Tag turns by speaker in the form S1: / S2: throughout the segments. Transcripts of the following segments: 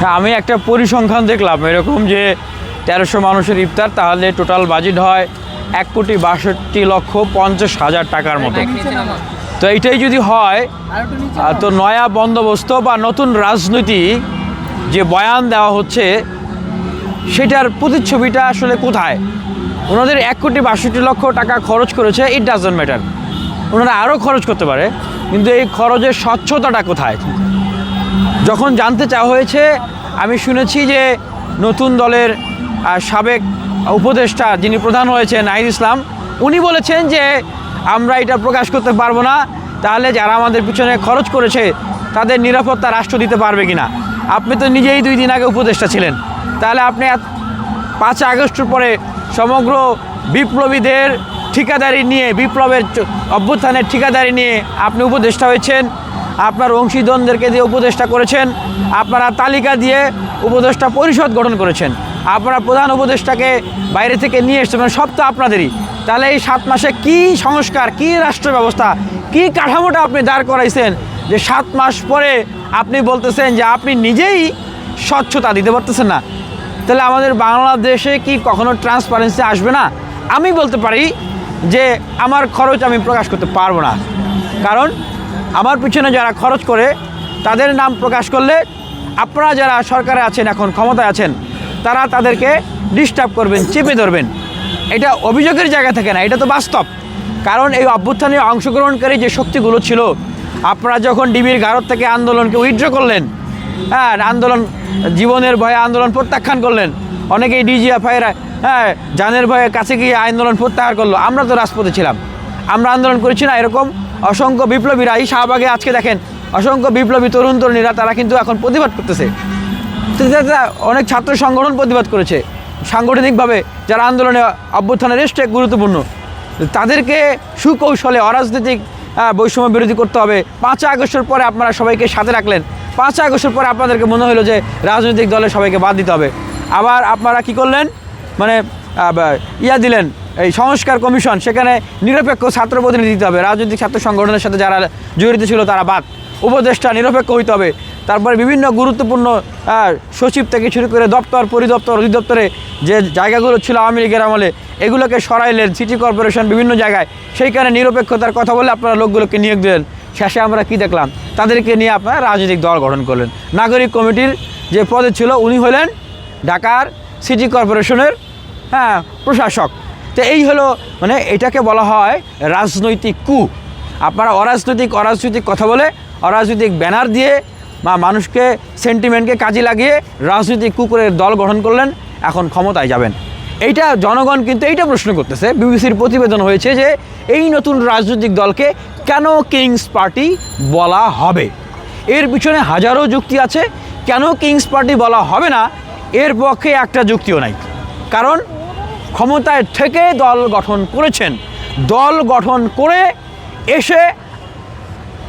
S1: হ্যাঁ, আমি একটা পরিসংখ্যান দেখলাম এরকম যে তেরোশো মানুষের ইফতার তাহলে টোটাল বাজেট হয় এক কোটি বাষট্টি লক্ষ পঞ্চাশ হাজার টাকার মতো। তো এইটাই যদি হয় তো নয়া বন্দোবস্ত বা নতুন রাজনীতি যে বয়ান দেওয়া হচ্ছে সেটার প্রতিচ্ছবিটা আসলে কোথায়? ওনাদের এক কোটি বাষট্টি লক্ষ টাকা খরচ করেছে ইট ডাজন্ট ম্যাটার ওনারা আরও খরচ করতে পারে কিন্তু এই খরচের স্বচ্ছতাটা কোথায়? যখন জানতে চাওয়া হয়েছে, আমি শুনেছি যে নতুন দলের সাবেক উপদেষ্টা যিনি প্রধান হয়েছেন নাহিদ ইসলাম, উনি বলেছেন যে আমরা এটা প্রকাশ করতে পারব না, তাহলে যারা আমাদের পিছনে খরচ করেছে, তাদের নিরাপত্তা রাষ্ট্র দিতে পারবে কিনা। আপনি তো নিজেই দুই দিন আগে উপদেষ্টা ছিলেন। তাহলে আপনি পাঁচ আগস্টের পরে সমগ্র বিপ্লবীদের ঠিকাদারি নিয়ে, বিপ্লবের অভ্যুত্থানের ঠিকাদারি নিয়ে আপনি উপদেষ্টা হয়েছেন। আপনার অংশীদনদেরকে দিয়ে উপদেষ্টা করেছেন, আপনারা তালিকা দিয়ে উপদেষ্টা পরিষদ গঠন করেছেন। আপনারা প্রধান উপদেষ্টাকে বাইরে থেকে নিয়ে এসছেন মানে সব তো আপনাদেরই। তাহলে এই সাত মাসে কি সংস্কার, কি রাষ্ট্র ব্যবস্থা, কি কাঠামোটা আপনি দাঁড় করাইছেন যে সাত মাস পরে আপনি বলতেছেন যে আপনি নিজেই স্বচ্ছতা দিতে পারতেছেন না? তাহলে আমাদের বাংলাদেশে কি কখনো ট্রান্সপারেন্সি আসবে না? আমি বলতে পারি যে আমার খরচ আমি প্রকাশ করতে পারব না। কারণ আমার পিছনে যারা খরচ করে, তাদের নাম প্রকাশ করলে আপনারা যারা সরকারে আছেন এখন, ক্ষমতায় আছেন, তারা তাদেরকে ডিস্টার্ব করবেন, চেপে ধরবেন। এটা অভিযোগের জায়গা থেকে না, এটা তো বাস্তব। কারণ এই অভ্যুত্থানে অংশগ্রহণকারী যে শক্তিগুলো ছিল, আপনারা যখন ডিবির গারদ থেকে আন্দোলনকে উইথড্র করলেন হ্যাঁ আন্দোলন, জীবনের ভয়ে আন্দোলন প্রত্যাখ্যান করলেন, অনেকেই ডিজিএফআইয়ের হ্যাঁ জানের ভয়ে কাছে গিয়ে আন্দোলন প্রত্যাহার করল, আমরা তো রাজপথে ছিলাম। আমরা আন্দোলন করেছি না, এরকম অসংখ্য বিপ্লবীরা এই শাহবাগে আজকে দেখেন, অসংখ্য বিপ্লবী তরুণ তরুণীরা তারা কিন্তু এখন প্রতিবাদ করতেছে। অনেক ছাত্র সংগঠন প্রতিবাদ করেছে। সাংগঠনিকভাবে যারা আন্দোলনে অভ্যুত্থানের রেস্টে গুরুত্বপূর্ণ, তাদেরকে সুকৌশলে অরাজনৈতিক বৈষম্য বিরোধী করতে হবে। পাঁচই আগস্টের পরে আপনারা সবাইকে সাথে রাখলেন। পাঁচই আগস্টের পরে আপনাদেরকে মনে হলো যে রাজনৈতিক দলে সবাইকে বাদ দিতে হবে। আবার আপনারা কি করলেন? মানে ইয়া দিলেন। এই সংস্কার কমিশন, সেখানে নিরপেক্ষ ছাত্র প্রতিনিধি দিতে হবে। রাজনৈতিক ছাত্র সংগঠনের সাথে যারা জড়িত ছিল তারা বাদ। উপদেষ্টা নিরপেক্ষ হইতে হবে। তারপরে বিভিন্ন গুরুত্বপূর্ণ সচিব থেকে শুরু করে দপ্তর, পরিদপ্তর, অধিদপ্তরে যে জায়গাগুলো ছিল আওয়ামী লীগের আমলে, এগুলোকে সরাইলেন সিটি কর্পোরেশন বিভিন্ন জায়গায়। সেইখানে নিরপেক্ষতার কথা বলে আপনারা লোকগুলোকে নিয়োগ দিলেন। শেষে আমরা কি দেখলাম? তাদেরকে নিয়ে আপনারা রাজনৈতিক দল গঠন করলেন। নাগরিক কমিটির যে পদে ছিল, উনি হলেন ঢাকার সিটি কর্পোরেশনের হ্যাঁ প্রশাসক। তো এই হলো মানে এটাকে বলা হয় রাজনৈতিক কু। আপনারা অরাজনৈতিক অরাজনৈতিক কথা বলে অরাজনৈতিক ব্যানার দিয়ে বা মানুষকে সেন্টিমেন্টকে কাজে লাগিয়ে রাজনৈতিক কুকুরের দল গঠন করলেন, এখন ক্ষমতায় যাবেন। এইটা জনগণ কিন্তু এইটা প্রশ্ন করতেছে, বিবিসির প্রতিবেদন হয়েছে যে এই নতুন রাজনৈতিক দলকে কেন কিংস পার্টি বলা হবে? এর পিছনে হাজারো যুক্তি আছে, কেন কিংস পার্টি বলা হবে না? এর পক্ষে একটা যুক্তিও নাই। কারণ ক্ষমতায় থেকে দল গঠন করেছেন। দল গঠন করে এসে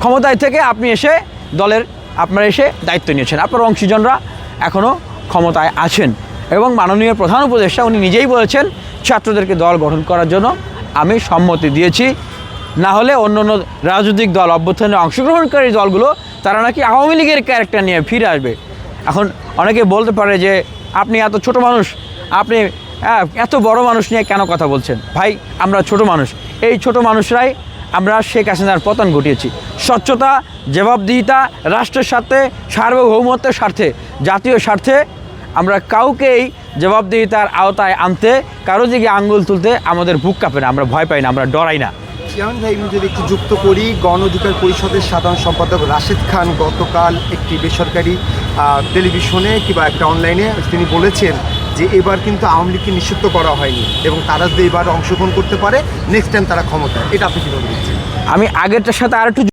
S1: ক্ষমতায় থেকে আপনি এসে দলের আপনারা এসে দায়িত্ব নিয়েছেন। আপনার অংশীজনরা এখনও ক্ষমতায় আছেন এবং মাননীয় প্রধান উপদেষ্টা উনি নিজেই বলেছেন, ছাত্রদেরকে দল গঠন করার জন্য আমি সম্মতি দিয়েছি। না হলে অন্য অন্য রাজনৈতিক দল অভ্যুত্থানে অংশগ্রহণকারী দলগুলো, তারা নাকি আওয়ামী লীগের ক্যারেক্টার নিয়ে ফিরে আসবে। এখন অনেকে বলতে পারে যে, আপনি এত ছোট মানুষ, আপনি এত বড় মানুষ নিয়ে কেন কথা বলছেন? ভাই, আমরা ছোট মানুষ। এই ছোট মানুষরাই আমরা শেখ হাসিনার পতন ঘটিয়েছি। স্বচ্ছতা, জবাবদিহিতা, রাষ্ট্রের স্বার্থে, সার্বভৌমত্বের স্বার্থে, জাতীয় স্বার্থে আমরা কাউকেই জবাবদিহিতার আওতায় আনতে, কারও দিকে আঙ্গুল তুলতে আমাদের বুক কাঁপে না, আমরা ভয় পাই না, আমরা ডরাই না।
S2: যদি একটু যুক্ত করি, গণ অধিকার পরিষদের সাধারণ সম্পাদক রাশেদ খান গতকাল একটি বেসরকারি টেলিভিশনে কিংবা একটা অনলাইনে তিনি বলেছেন যে এবার কিন্তু আওয়ামী লীগকে নিষিদ্ধ করা হয়নি এবং তারা যদি এবার অংশগ্রহণ করতে পারে নেক্সট টাইম তারা ক্ষমতা এটা আপনি কীভাবে দেখছেন?
S1: আমি আগেরটার সাথে আর একটু